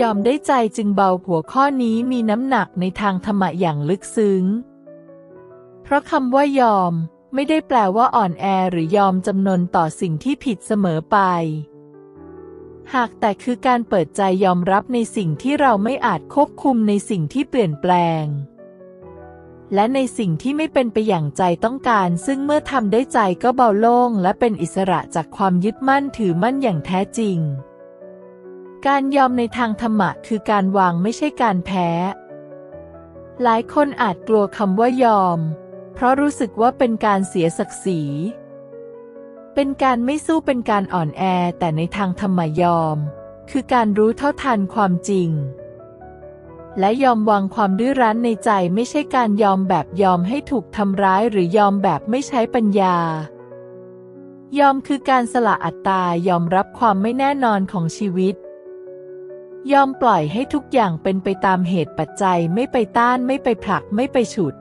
ยอมได้ใจจึงเบาหัวข้อนี้มีน้ำหนักในทางธรรมะอย่างลึกซึ้ง เพราะคำว่ายอมไม่ได้แปลว่าอ่อนแอหรือยอมจำนนต่อสิ่งที่ผิดเสมอไป หากแต่คือการเปิดใจยอมรับในสิ่งที่เราไม่อาจควบคุมในสิ่งที่เปลี่ยนแปลง และในสิ่งที่ไม่เป็นไปอย่างใจต้องการ ซึ่งเมื่อทำได้ใจก็เบาโล่ง และเป็นอิสระจากความยึดมั่นถือมั่นอย่างแท้จริง การยอมในทางธรรมะคือการวางไม่ใช่การแพ้ หลายคนอาจกลัวคำว่ายอม เพราะรู้สึกว่าเป็นการเสียศักดิ์ศรี เป็นการไม่สู้เป็นการอ่อนแอแต่ในทางธรรมยอม คือการรู้เท่าทันความจริง และยอมวางความดื้อรั้นในใจไม่ใช่การยอมแบบยอมให้ถูกทำร้ายหรือยอมแบบไม่ใช้ปัญญายอมคือการสละอัตตายอมรับความไม่แน่นอนของชีวิต ยอมปล่อยให้ทุกอย่างเป็นไปตามเหตุปัจจัยไม่ไปต้านไม่ไปผลักไม่ไปฉุด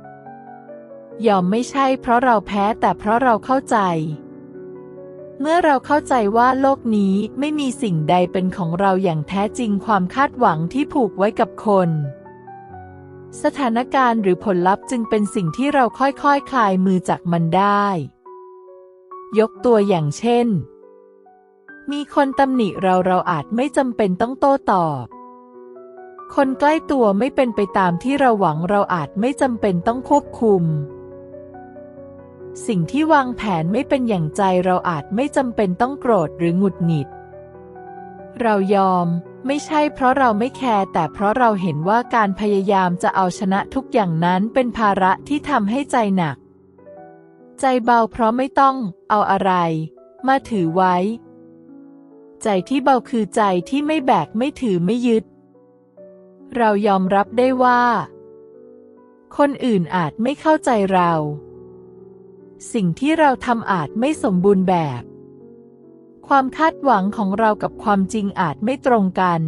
ยอมไม่ใช่เพราะเราแพ้แต่เพราะเราเข้าใจ เมื่อเราเข้าใจว่าโลกนี้ไม่มีสิ่งใดเป็นของเราอย่างแท้จริงความคาดหวังที่ผูกไว้กับคน สถานการณ์หรือผลลัพธ์จึงเป็นสิ่งที่เราค่อยๆคคลายมือจากมันได้ ยกตัวอย่างเช่น มีคนตำหนิเราเราอาจไม่จำเป็นต้องโต้ตอบ คนใกล้ตัวไม่เป็นไปตามที่เราหวังเราอาจไม่จำเป็นต้องควบคุม สิ่งที่วางแผนไม่เป็นอย่างใจเราอาจไม่จำเป็นต้องโกรธหรือหงุดหงิด เรายอมไม่ใช่เพราะเราไม่แคร์แต่เพราะเราเห็นว่าการพยายามจะเอาชนะทุกอย่างนั้นเป็นภาระที่ทำให้ใจหนัก ใจเบาเพราะไม่ต้องเอาอะไร มาถือไว้ ใจที่เบาคือใจที่ไม่แบกไม่ถือไม่ยึด เรายอมรับได้ว่า คนอื่นอาจไม่เข้าใจเรา สิ่งที่เราทำอาจไม่สมบูรณ์แบบ ความคาดหวังของเรากับความจริงอาจไม่ตรงกัน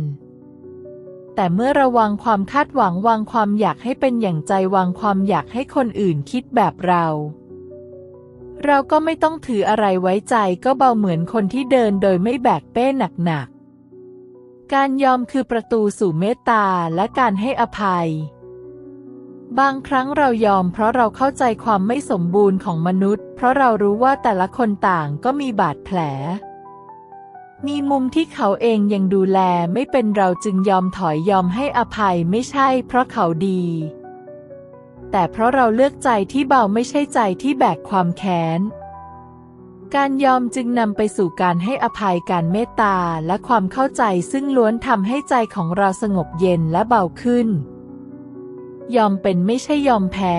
แต่เมื่อระวังความคาดหวังวางความอยากให้เป็นอย่างใจวางความอยากให้คนอื่นคิดแบบเรา เราก็ไม่ต้องถืออะไรไว้ใจก็เบาเหมือนคนที่เดินโดยไม่แบกเป้หนักๆ การยอมคือประตูสู่เมตตาและการให้อภัย บางครั้งเรายอมเพราะเราเข้าใจความไม่สมบูรณ์ของมนุษย์ เพราะเรารู้ว่าแต่ละคนต่างก็มีบาดแผล มีมุมที่เขาเองยังดูแลไม่เป็นเราจึงยอมถอยยอมให้อภัยไม่ใช่เพราะเขาดี แต่เพราะเราเลือกใจที่เบาไม่ใช่ใจที่แบกความแค้น การยอมจึงนำไปสู่การให้อภัยการเมตตาและความเข้าใจซึ่งล้วนทำให้ใจของเราสงบเย็นและเบาขึ้น ยอมเป็นไม่ใช่ยอมแพ้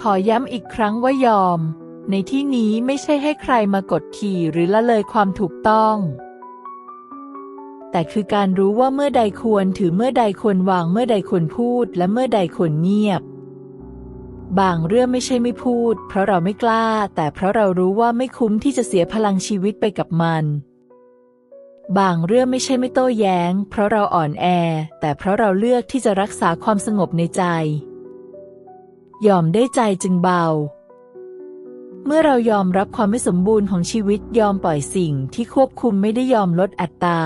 ขอย้ำอีกครั้งว่ายอม ในที่นี้ไม่ใช่ให้ใครมากดขี่หรือละเลยความถูกต้อง แต่คือการรู้ว่าเมื่อใดควรถือเมื่อใดควรวางเมื่อใดควรพูด และเมื่อใดควรเงียบ บางเรื่องไม่ใช่ไม่พูด เพราะเราไม่กล้า แต่เพราะเรารู้ว่าไม่คุ้มที่จะเสียพลังชีวิตไปกับมัน บางเรื่องไม่ใช่ไม่โต้แย้ง เพราะเราอ่อนแอ แต่เพราะเราเลือกที่จะรักษาความสงบในใจยอมได้ใจจึงเบา เมื่อเรายอมรับความไม่สมบูรณ์ของชีวิตยอมปล่อยสิ่งที่ควบคุมไม่ได้ยอมลดอัตรา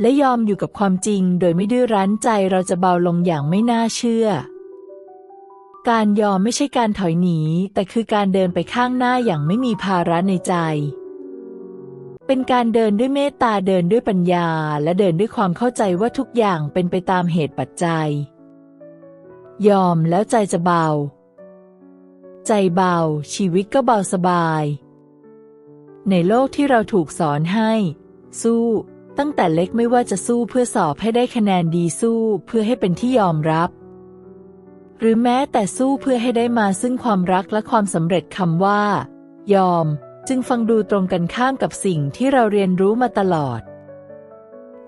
และยอมอยู่กับความจริงโดยไม่ดื้อรั้นใจเราจะเบาลงอย่างไม่น่าเชื่อ การยอมไม่ใช่การถอยหนี แต่คือการเดินไปข้างหน้าอย่างไม่มีภาระในใจ เป็นการเดินด้วยเมตตาเดินด้วยปัญญา และเดินด้วยความเข้าใจว่าทุกอย่างเป็นไปตามเหตุปัจจัย ยอมแล้วใจจะเบา ใจเบา ชีวิตก็เบาสบาย ในโลกที่เราถูกสอนให้ สู้ ตั้งแต่เล็กไม่ว่าจะสู้เพื่อสอบให้ได้คะแนนดีสู้เพื่อให้เป็นที่ยอมรับ หรือแม้แต่สู้เพื่อให้ได้มาซึ่งความรักและความสำเร็จคำว่า ยอม จึงฟังดูตรงกันข้ามกับสิ่งที่เราเรียนรู้มาตลอด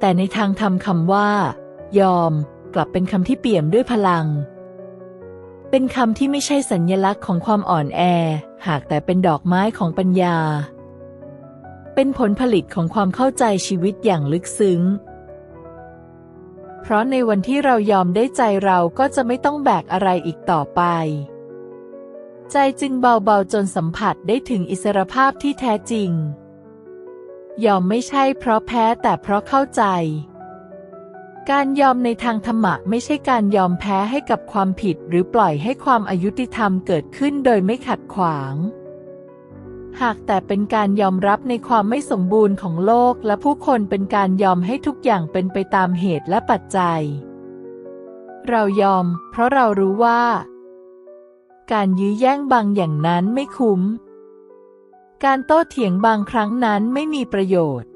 แต่ในทางธรรมคำว่า ยอม กลับเป็นคำที่เปี่ยมด้วยพลัง เป็นคำที่ไม่ใช่สัญญลักษณ์ของความอ่อนแอ หากแต่เป็นดอกไม้ของปัญญา เป็นผลผลิตของความเข้าใจชีวิตอย่างลึกซึ้ง เพราะในวันที่เรายอมได้ใจเราก็จะไม่ต้องแบกอะไรอีกต่อไป ใจจึงเบาๆจนสัมผัสได้ถึงอิสรภาพที่แท้จริง ยอมไม่ใช่เพราะแพ้แต่เพราะเข้าใจ การยอมในทางธรรมะไม่ใช่การยอมแพ้ให้กับความผิดหรือปล่อยให้ความอายุติธรรมเกิดขึ้นโดยไม่ขัดขวาง หากแต่เป็นการยอมรับในความไม่สมบูรณ์ของโลกและผู้คนเป็นการยอมให้ทุกอย่างเป็นไปตามเหตุและปัจจัย เรายอม เพราะเรารู้ว่า การยื้อแย่งบางอย่างนั้นไม่คุ้ม การโต้เถียงบางครั้งนั้นไม่มีประโยชน์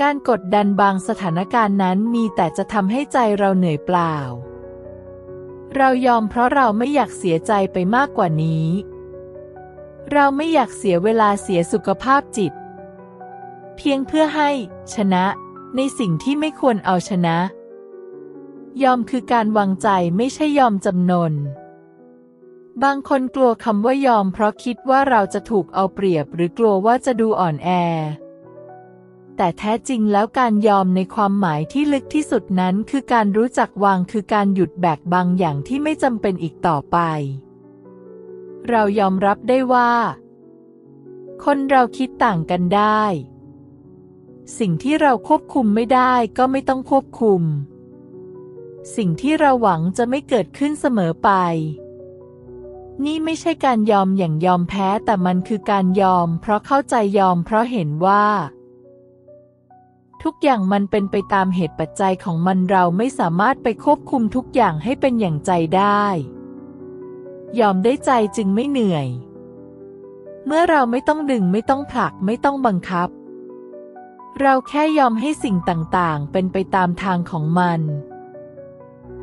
การกดดันบางสถานการณ์นั้นมีแต่จะทำให้ใจเราเหนื่อยเปล่า เรายอมเพราะเราไม่อยากเสียใจไปมากกว่านี้ เราไม่อยากเสียเวลาเสียสุขภาพจิต เพียงเพื่อให้ชนะในสิ่งที่ไม่ควรเอาชนะ ยอมคือการวางใจไม่ใช่ยอมจำนน บางคนกลัวคำว่ายอมเพราะคิดว่าเราจะถูกเอาเปรียบหรือกลัวว่าจะดูอ่อนแอ แต่แท้จริงแล้วการยอมในความหมายที่ลึกที่สุดนั้นคือการรู้จักวางคือการหยุดแบกบางอย่างที่ไม่จำเป็นอีกต่อไป เรายอมรับได้ว่า คนเราคิดต่างกันได้ สิ่งที่เราควบคุมไม่ได้ก็ไม่ต้องควบคุม สิ่งที่เราหวังจะไม่เกิดขึ้นเสมอไป นี่ไม่ใช่การยอมอย่างยอมแพ้แต่มันคือการยอม เพราะเข้าใจยอมเพราะเห็นว่าทุกอย่างมันเป็นไปตามเหตุปัจจัยของมันเราไม่สามารถไปควบคุมทุกอย่างให้เป็นอย่างใจได้ ยอมได้ใจจึงไม่เหนื่อย เมื่อเราไม่ต้องดึงไม่ต้องผลักไม่ต้องบังคับ เราแค่ยอมให้สิ่งต่างๆ เป็นไปตามทางของมัน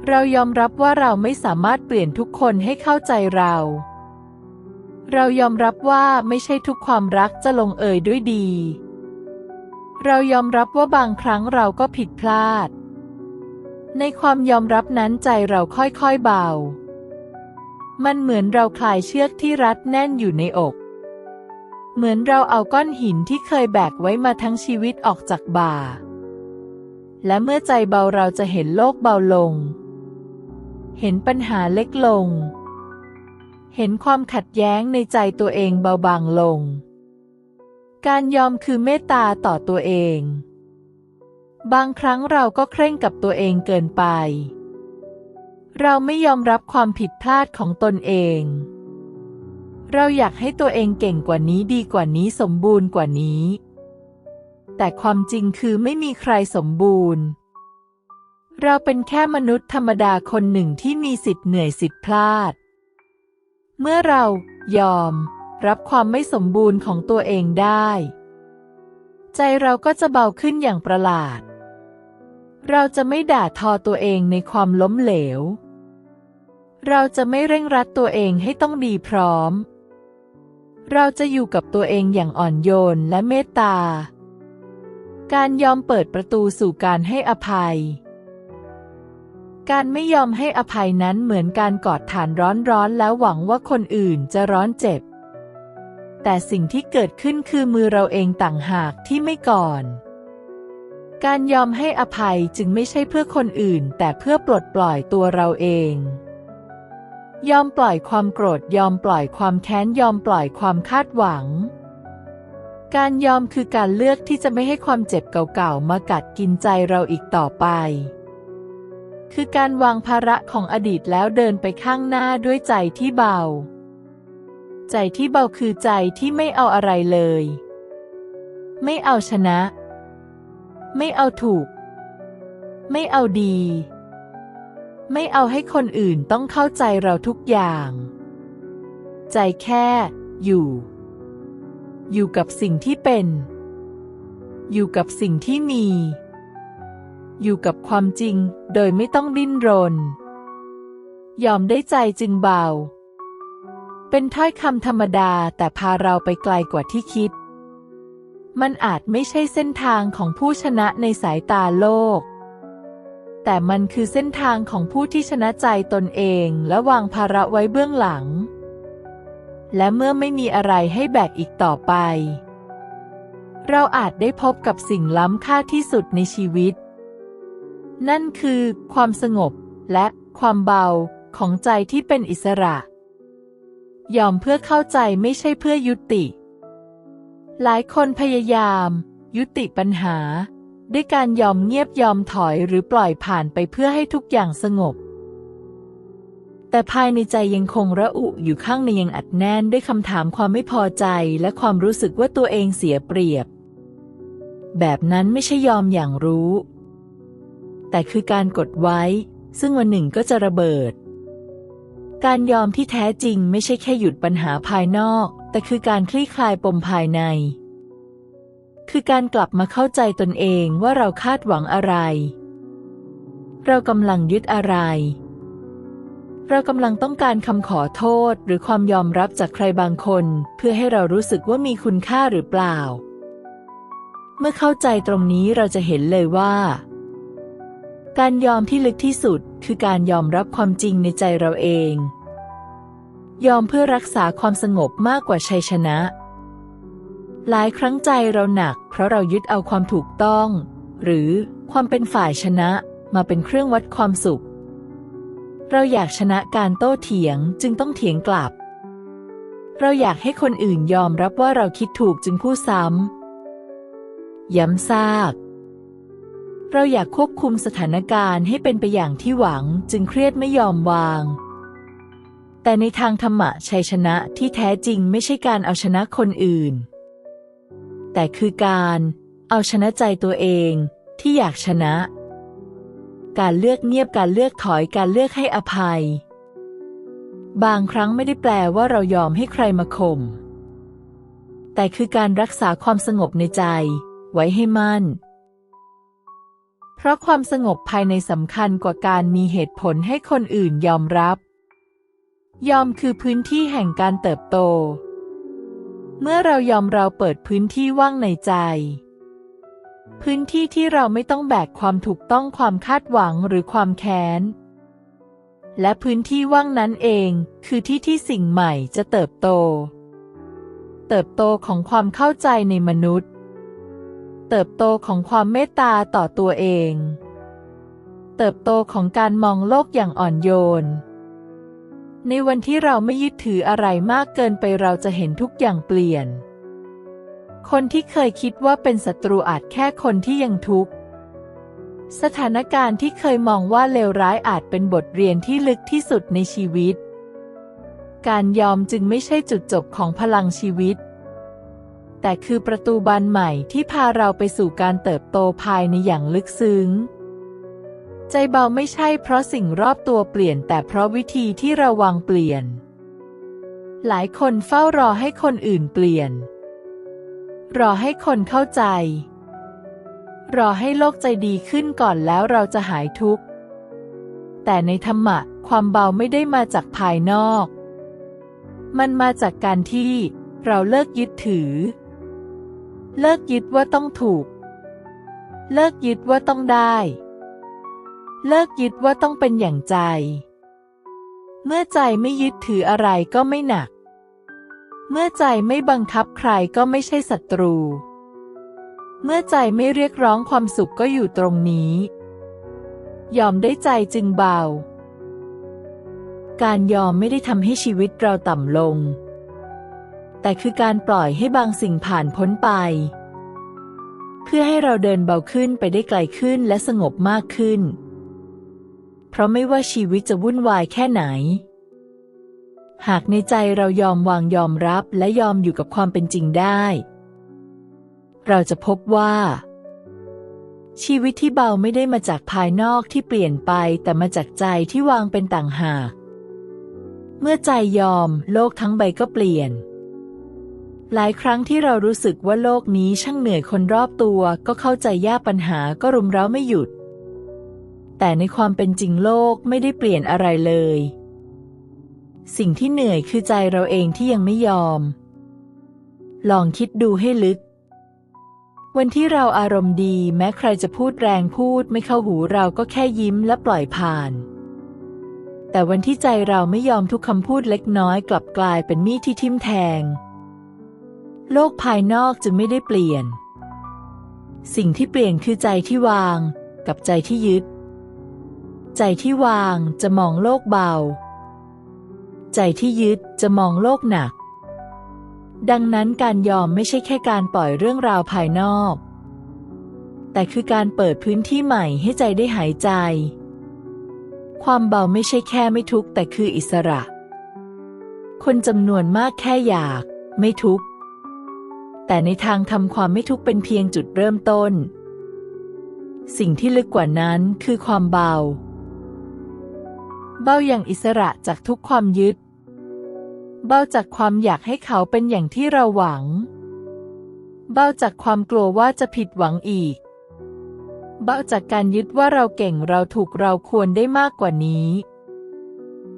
เรายอมรับว่าเราไม่สามารถเปลี่ยนทุกคนให้เข้าใจเรา เรายอมรับว่าไม่ใช่ทุกความรักจะลงเอยด้วยดี เรายอมรับว่าบางครั้งเราก็ผิดพลาด ในความยอมรับนั้นใจเราค่อยๆเบา มันเหมือนเราคลายเชือกที่รัดแน่นอยู่ในอก เหมือนเราเอาก้อนหินที่เคยแบกไว้มาทั้งชีวิตออกจากบ่า และเมื่อใจเบาเราจะเห็นโลกเบาลง เห็นปัญหาเล็กลง เห็นความขัดแย้งในใจตัวเองเบาบางลง การยอมคือเมตตาต่อตัวเอง บางครั้งเราก็เคร่งกับตัวเองเกินไป เราไม่ยอมรับความผิดพลาดของตนเอง เราอยากให้ตัวเองเก่งกว่านี้ดีกว่านี้สมบูรณ์กว่านี้ แต่ความจริงคือไม่มีใครสมบูรณ์ เราเป็นแค่มนุษย์ธรรมดาคนหนึ่งที่มีสิทธิ์เหนื่อยสิทธิ์พลาด เมื่อเรายอมรับความไม่สมบูรณ์ของตัวเองได้ ใจเราก็จะเบาขึ้นอย่างประหลาดเราจะไม่ด่าทอตัวเองในความล้มเหลว เราจะไม่เร่งรัดตัวเองให้ต้องดีพร้อม เราจะอยู่กับตัวเองอย่างอ่อนโยนและเมตตา การยอมเปิดประตูสู่การให้อภัย การไม่ยอมให้อภัยนั้นเหมือนการกอดฐานร้อนๆแล้วหวังว่าคนอื่นจะร้อนเจ็บ แต่สิ่งที่เกิดขึ้นคือมือเราเองต่างหากที่ไม่ก่อนการยอมให้อภัยจึงไม่ใช่เพื่อคนอื่น แต่เพื่อปลดปล่อยตัวเราเอง ยอมปล่อยความโกรธยอมปล่อยความแค้นยอมปล่อยความคาดหวัง การยอมคือการเลือกที่จะไม่ให้ความเจ็บเก่าๆมากัดกินใจเราอีกต่อไป คือการวางภาระของอดีตแล้วเดินไปข้างหน้าด้วยใจที่เบา ใจที่เบาคือใจที่ไม่เอาอะไรเลย ไม่เอาชนะ ไม่เอาถูก ไม่เอาดี ไม่เอาให้คนอื่นต้องเข้าใจเราทุกอย่าง ใจแค่ อยู่ อยู่กับสิ่งที่เป็น อยู่กับสิ่งที่มี อยู่กับความจริงโดยไม่ต้องดิ้นรน ยอมได้ใจจึงเบา เป็นถ้อยคำธรรมดาแต่พาเราไปไกลกว่าที่คิด มันอาจไม่ใช่เส้นทางของผู้ชนะในสายตาโลก แต่มันคือเส้นทางของผู้ที่ชนะใจตนเองและวางภาระไว้เบื้องหลัง และเมื่อไม่มีอะไรให้แบกอีกต่อไป เราอาจได้พบกับสิ่งล้ำค่าที่สุดในชีวิต นั่นคือ ความสงบและความเบาของใจที่เป็นอิสระ ยอมเพื่อเข้าใจไม่ใช่เพื่อยุติ หลายคนพยายาม ยุติปัญหา ด้วยการยอมเงียบยอมถอยหรือปล่อยผ่านไปเพื่อให้ทุกอย่างสงบ แต่ภายในใจยังคงระอุอยู่ข้างในยังอัดแน่นด้วยคำถามความไม่พอใจและความรู้สึกว่าตัวเองเสียเปรียบ แบบนั้นไม่ใช่ยอมอย่างรู้ แต่คือการกดไว้ ซึ่งวันหนึ่งก็จะระเบิด การยอมที่แท้จริงไม่ใช่แค่หยุดปัญหาภายนอก แต่คือการคลี่คลายปมภายใน คือการกลับมาเข้าใจตนเองว่าเราคาดหวังอะไร เรากำลังยึดอะไร เรากำลังต้องการคำขอโทษหรือความยอมรับจากใครบางคน เพื่อให้เรารู้สึกว่ามีคุณค่าหรือเปล่า เมื่อเข้าใจตรงนี้เราจะเห็นเลยว่า การยอมที่ลึกที่สุดคือการยอมรับความจริงในใจเราเอง ยอมเพื่อรักษาความสงบมากกว่าชัยชนะ หลายครั้งใจเราหนัก เพราะเรายึดเอาความถูกต้อง หรือความเป็นฝ่ายชนะมาเป็นเครื่องวัดความสุข เราอยากชนะการโต้เถียงจึงต้องเถียงกลับ เราอยากให้คนอื่นยอมรับว่าเราคิดถูกจึงพูดซ้ำ ย้ำซาก เราอยากควบคุมสถานการณ์ให้เป็นไปอย่างที่หวังจึงเครียดไม่ยอมวาง แต่ในทางธรรมะชัยชนะที่แท้จริงไม่ใช่การเอาชนะคนอื่น แต่คือการเอาชนะใจตัวเองที่อยากชนะ การเลือกเงียบการเลือกถอยการเลือกให้อภัย บางครั้งไม่ได้แปลว่าเรายอมให้ใครมาข่มแต่คือการรักษาความสงบในใจ ไว้ให้มั่น เพราะความสงบภายในสำคัญกว่าการมีเหตุผลให้คนอื่นยอมรับ ยอมคือพื้นที่แห่งการเติบโต เมื่อเรายอมเราเปิดพื้นที่ว่างในใจ พื้นที่ที่เราไม่ต้องแบกความถูกต้องความคาดหวังหรือความแค้น และพื้นที่ว่างนั้นเองคือที่ที่สิ่งใหม่จะเติบโต เติบโตของความเข้าใจในมนุษย์ เติบโตของความเมตตาต่อตัวเอง เติบโตของการมองโลกอย่างอ่อนโยน ในวันที่เราไม่ยึดถืออะไรมากเกินไปเราจะเห็นทุกอย่างเปลี่ยน คนที่เคยคิดว่าเป็นศัตรูอาจแค่คนที่ยังทุกข์ สถานการณ์ที่เคยมองว่าเลวร้ายอาจเป็นบทเรียนที่ลึกที่สุดในชีวิต การยอมจึงไม่ใช่จุดจบของพลังชีวิต แต่คือประตูบานใหม่ที่พาเราไปสู่การเติบโตภายในอย่างลึกซึ้ง ใจเบาไม่ใช่เพราะสิ่งรอบตัวเปลี่ยน แต่เพราะวิธีที่ราวางเปลี่ยน หลายคนเฝ้ารอให้คนอื่นเปลี่ยน รอให้คนเข้าใจ รอให้โลกใจดีขึ้นก่อนแล้วเราจะหายทุกข์ แต่ในธรรมะ ความเบาไม่ได้มาจากภายนอก มันมาจากการที่เราเลิกยึดถือ เลิกยึดว่าต้องถูก เลิกยึดว่าต้องได้ เลิกยึดว่าต้องเป็นอย่างใจ เมื่อใจไม่ยึดถืออะไรก็ไม่หนัก เมื่อใจไม่บังคับใครก็ไม่ใช่ศัตรู เมื่อใจไม่เรียกร้องความสุขก็อยู่ตรงนี้ ยอมได้ใจจึงเบา การยอมไม่ได้ทำให้ชีวิตเราต่ำลง แต่คือการปล่อยให้บางสิ่งผ่านพ้นไปเพื่อให้เราเดินเบาขึ้นไปได้ไกลขึ้นและสงบมากขึ้น ราะไม่ว่าชีวิตจะวุ่นวายแค่ไหน หากในใจเรายอมวางยอมรับและยอมอยู่กับความเป็นจริงได้ เราจะพบว่า ชีวิตที่เบาไม่ได้มาจากภายนอกที่เปลี่ยนไปแต่มาจากใจที่วางเป็นต่างหาก เมื่อใจยอมโลกทั้งใบก็เปลี่ยนหลายครั้งที่เรารู้สึกว่าโลกนี้ช่างเหนื่อยคนรอบตัว ก็เข้าใจยากปัญหาก็รุมเร้าไม่หยุด แต่ในความเป็นจริงโลกไม่ได้เปลี่ยนอะไรเลย สิ่งที่เหนื่อยคือใจเราเองที่ยังไม่ยอม ลองคิดดูให้ลึก วันที่เราอารมณ์ดีแม้ใครจะพูดแรงพูดไม่เข้าหูเราก็แค่ยิ้มและปล่อยผ่าน แต่วันที่ใจเราไม่ยอมทุกคำพูดเล็กน้อยกลับกลายเป็นมีดที่ทิ่มแทง โลกภายนอกจึงไม่ได้เปลี่ยน สิ่งที่เปลี่ยนคือใจที่วาง กับใจที่ยึด ใจที่วางจะมองโลกเบา ใจที่ยึดจะมองโลกหนัก ดังนั้นการยอมไม่ใช่แค่การปล่อยเรื่องราวภายนอก แต่คือการเปิดพื้นที่ใหม่ให้ใจได้หายใจ ความเบาไม่ใช่แค่ไม่ทุกข์แต่คืออิสระ คนจำนวนมากแค่อยาก ไม่ทุกข์ แต่ในทางทำความไม่ทุกข์เป็นเพียงจุดเริ่มต้นสิ่งที่ลึกกว่านั้นคือความเบา เบาอย่างอิสระจากทุกความยึด เบาจากความอยากให้เขาเป็นอย่างที่เราหวัง เบาจากความกลัวว่าจะผิดหวังอีก เบาจากการยึดว่าเราเก่งเราถูกเราควรได้มากกว่านี้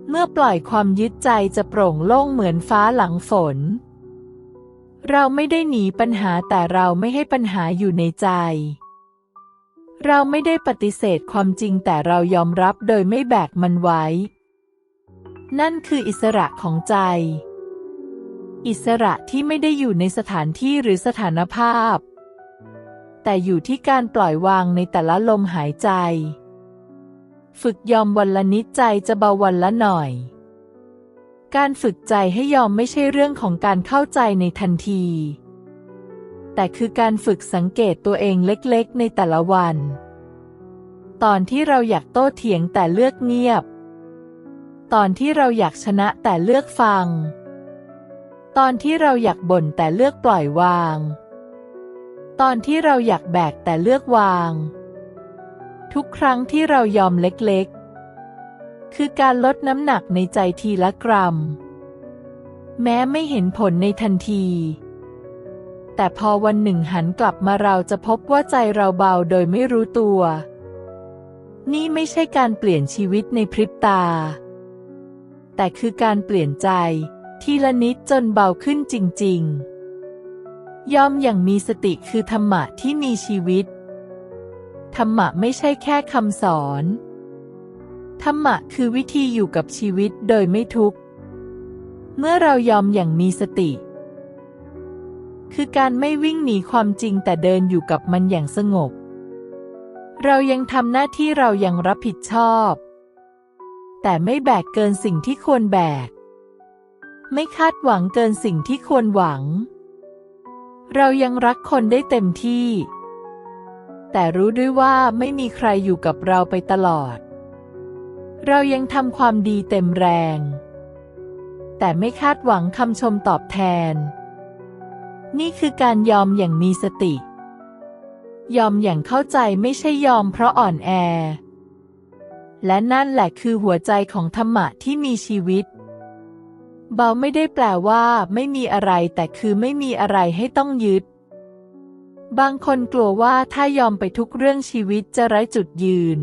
เมื่อปล่อยความยึดใจจะโปร่งโล่งเหมือนฟ้าหลังฝน เราไม่ได้หนีปัญหาแต่เราไม่ให้ปัญหาอยู่ในใจ เราไม่ได้ปฏิเสธความจริงแต่เรายอมรับโดยไม่แบกมันไว้ นั่นคืออิสระของใจ อิสระที่ไม่ได้อยู่ในสถานที่หรือสถานภาพ แต่อยู่ที่การปล่อยวางในแต่ละลมหายใจ ฝึกยอมวันละนิดใจจะเบาวันละหน่อย การฝึกใจให้ยอมไม่ใช่เรื่องของการเข้าใจในทันที แต่คือการฝึกสังเกตตัวเองเล็กๆ ในแต่ละวัน ตอนที่เราอยากโต้เถียงแต่เลือกเงียบ ตอนที่เราอยากชนะแต่เลือกฟัง ตอนที่เราอยากบ่นแต่เลือกปล่อยวาง ตอนที่เราอยากแบกแต่เลือกวาง ทุกครั้งที่เรายอมเล็กๆ คือการลดน้ำหนักในใจทีละกรัม แม้ไม่เห็นผลในทันที แต่พอวันหนึ่งหันกลับมาเราจะพบว่าใจเราเบาโดยไม่รู้ตัว นี่ไม่ใช่การเปลี่ยนชีวิตในพริบตา แต่คือการเปลี่ยนใจ ทีละนิดจนเบาขึ้นจริง ๆยอมอย่างมีสติคือธรรมะที่มีชีวิต ธรรมะไม่ใช่แค่คำสอน ธรรมะคือวิธีอยู่กับชีวิตโดยไม่ทุกข์ เมื่อเรายอมอย่างมีสติ คือการไม่วิ่งหนีความจริงแต่เดินอยู่กับมันอย่างสงบ เรายังทำหน้าที่เรายังรับผิดชอบ แต่ไม่แบกเกินสิ่งที่ควรแบก ไม่คาดหวังเกินสิ่งที่ควรหวัง เรายังรักคนได้เต็มที่ แต่รู้ด้วยว่าไม่มีใครอยู่กับเราไปตลอด เรายังทำความดีเต็มแรง แต่ไม่คาดหวังคำชมตอบแทน นี่คือการยอมอย่างมีสติ ยอมอย่างเข้าใจไม่ใช่ยอมเพราะอ่อนแอ และนั่นแหละคือหัวใจของธรรมะที่มีชีวิต เบาไม่ได้แปลว่าไม่มีอะไรแต่คือไม่มีอะไรให้ต้องยึด บางคนกลัวว่าถ้ายอมไปทุกเรื่องชีวิตจะไร้จุดยืน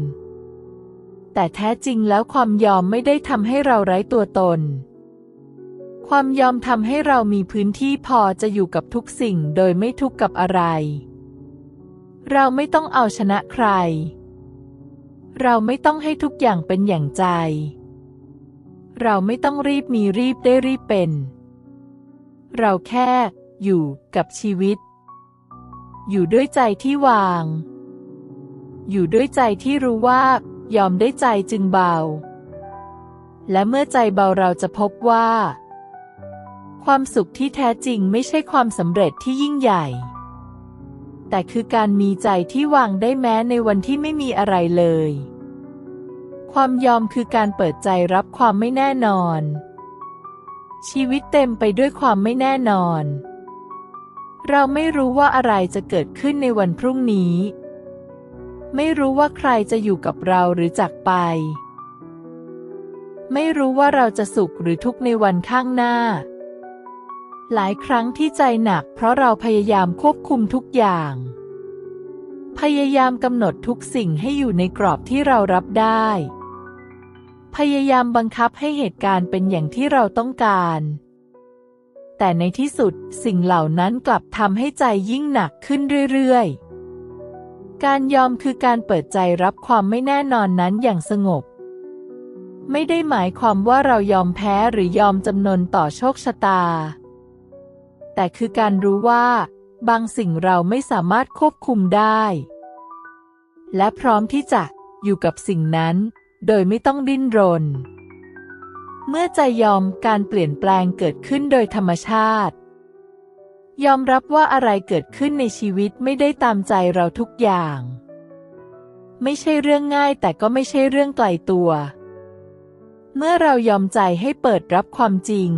แต่แท้จริงแล้วความยอมไม่ได้ทำให้เราไร้ตัวตน ความยอมทำให้เรามีพื้นที่พอจะอยู่กับทุกสิ่งโดยไม่ทุกข์กับอะไร เราไม่ต้องเอาชนะใคร เราไม่ต้องให้ทุกอย่างเป็นอย่างใจ เราไม่ต้องรีบมีรีบได้รีบเป็น เราแค่อยู่กับชีวิต อยู่ด้วยใจที่วาง อยู่ด้วยใจที่รู้ว่า ยอมได้ใจจึงเบา และเมื่อใจเบาเราจะพบว่า ความสุขที่แท้จริงไม่ใช่ความสำเร็จที่ยิ่งใหญ่ แต่คือการมีใจที่วางได้แม้ในวันที่ไม่มีอะไรเลย ความยอมคือการเปิดใจรับความไม่แน่นอน ชีวิตเต็มไปด้วยความไม่แน่นอน เราไม่รู้ว่าอะไรจะเกิดขึ้นในวันพรุ่งนี้ ไม่รู้ว่าใครจะอยู่กับเราหรือจากไปไม่รู้ว่าเราจะสุขหรือทุกข์ในวันข้างหน้า หลายครั้งที่ใจหนักเพราะเราพยายามควบคุมทุกอย่าง พยายามกำหนดทุกสิ่งให้อยู่ในกรอบที่เรารับได้ พยายามบังคับให้เหตุการณ์เป็นอย่างที่เราต้องการ แต่ในที่สุดสิ่งเหล่านั้นกลับทำให้ใจยิ่งหนักขึ้นเรื่อยๆ การยอมคือการเปิดใจรับความไม่แน่นอนนั้นอย่างสงบไม่ได้หมายความว่าเรายอมแพ้หรือยอมจำนนต่อโชคชะตา แต่คือการรู้ว่า บางสิ่งเราไม่สามารถควบคุมได้ และพร้อมที่จะอยู่กับสิ่งนั้น โดยไม่ต้องดิ้นรน เมื่อใจยอมการเปลี่ยนแปลงเกิดขึ้นโดยธรรมชาติ ยอมรับว่าอะไรเกิดขึ้นในชีวิตไม่ได้ตามใจเราทุกอย่าง ไม่ใช่เรื่องง่ายแต่ก็ไม่ใช่เรื่องไกลตัว เมื่อเรายอมใจให้เปิดรับความจริง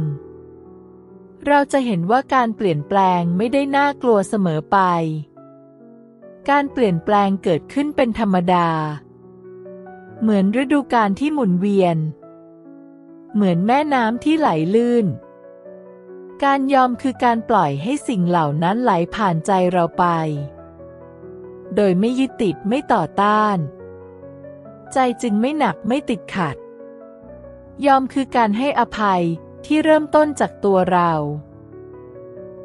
เราจะเห็นว่าการเปลี่ยนแปลงไม่ได้น่ากลัวเสมอไป การเปลี่ยนแปลงเกิดขึ้นเป็นธรรมดา เหมือนฤดูกาลที่หมุนเวียน เหมือนแม่น้ำที่ไหลลื่น การยอมคือการปล่อยให้สิ่งเหล่านั้นไหลผ่านใจเราไป โดยไม่ยึดติดไม่ต่อต้าน ใจจึงไม่หนักไม่ติดขัด ยอมคือการให้อภัย ที่เริ่มต้นจากตัวเรา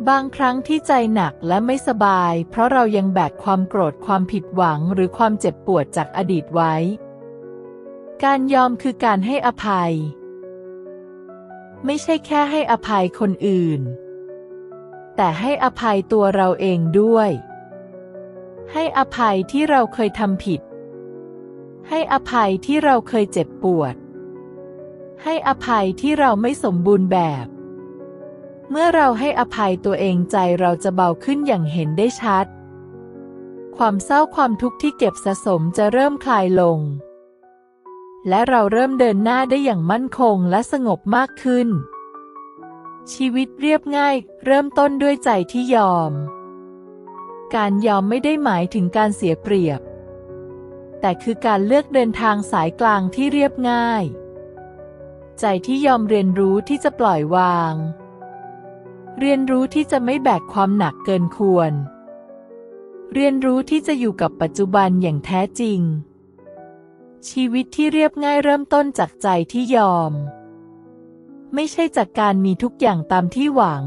บางครั้งที่ใจหนักและไม่สบาย เพราะเรายังแบกความโกรธความผิดหวังหรือความเจ็บปวดจากอดีตไว้ การยอมคือการให้อภัย ไม่ใช่แค่ให้อภัยคนอื่น แต่ให้อภัยตัวเราเองด้วย ให้อภัยที่เราเคยทำผิด ให้อภัยที่เราเคยเจ็บปวด ให้อภัยที่เราไม่สมบูรณ์แบบ เมื่อเราให้อภัยตัวเองใจเราจะเบาขึ้นอย่างเห็นได้ชัด ความเศร้าความทุกข์ที่เก็บสะสมจะเริ่มคลายลง และเราเริ่มเดินหน้าได้อย่างมั่นคงและสงบมากขึ้น ชีวิตเรียบง่าย เริ่มต้นด้วยใจที่ยอม การยอมไม่ได้หมายถึงการเสียเปรียบ แต่คือการเลือกเดินทางสายกลางที่เรียบง่าย ใจที่ยอมเรียนรู้ที่จะปล่อยวาง เรียนรู้ที่จะไม่แบกความหนักเกินควร เรียนรู้ที่จะอยู่กับปัจจุบันอย่างแท้จริง ชีวิตที่เรียบง่ายเริ่มต้นจากใจที่ยอม ไม่ใช่จากการมีทุกอย่างตามที่หวัง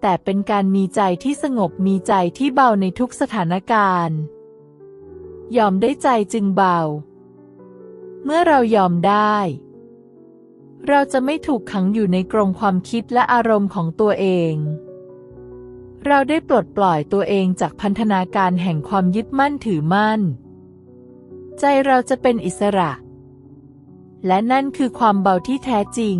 แต่เป็นการมีใจที่สงบมีใจที่เบาในทุกสถานการณ์ ยอมได้ใจจึงเบา เมื่อเรายอมได้ เราจะไม่ถูกขังอยู่ในกรงความคิดและอารมณ์ของตัวเอง เราได้ปลดปล่อยตัวเองจากพันธนาการแห่งความยึดมั่นถือมั่น ใจเราจะเป็นอิสระ และนั่นคือความเบาที่แท้จริง